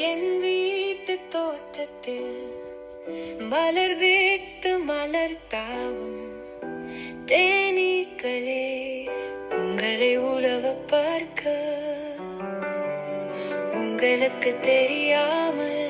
என் வீட்டு தோட்டத்தில் மலர் வீட்டு மலர் தாவும் தேனீக்களே உங்களை உழவ பார்க்க உங்களுக்கு தெரியாமல்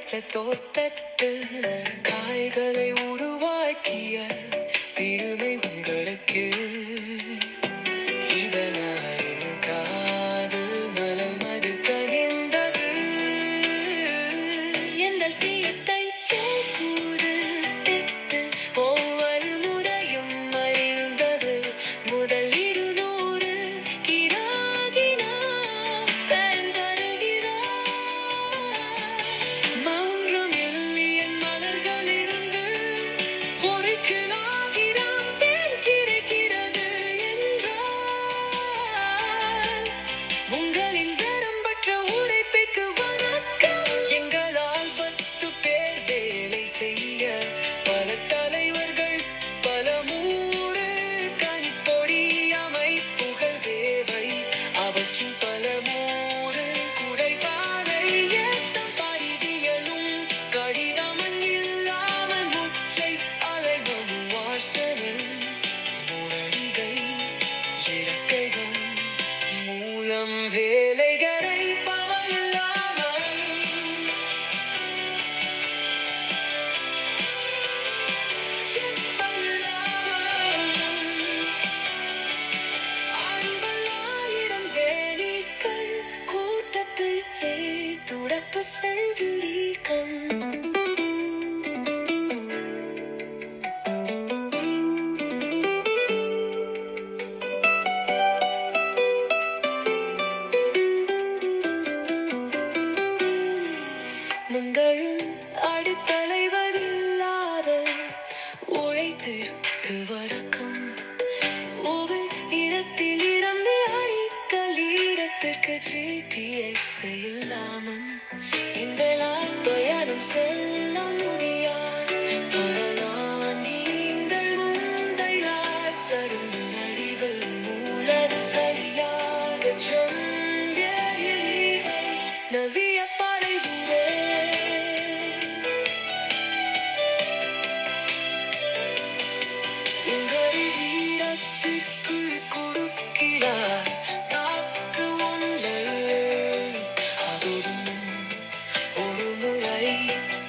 காய்களற்ற தோட்டத்து காய்களை உருவாக்கிய பெருமை உங்களுக்கு. இதனாயின் காதல் இறக்கைகள் மூலம் வேலைகளை பவல்லாமல் அன்பலாயிரம் வேலிகள் கூட்டத்தில் துடப்பு செல்வீர்கள் மங்களும் அடித்தலைவரில்லாத இல்லாத வணக்கம் ஒவ்வொரு இடத்தில் இருந்து அடிக்கல் இடத்திற்கு ஜிபிஎஸ் இல்லாமல் இந்த நாள் பயணம் செல்ல முடியாது. தொடரான் நீங்கள் உந்தை சருந்து நடிவில் மூலன் சரியாக All alright.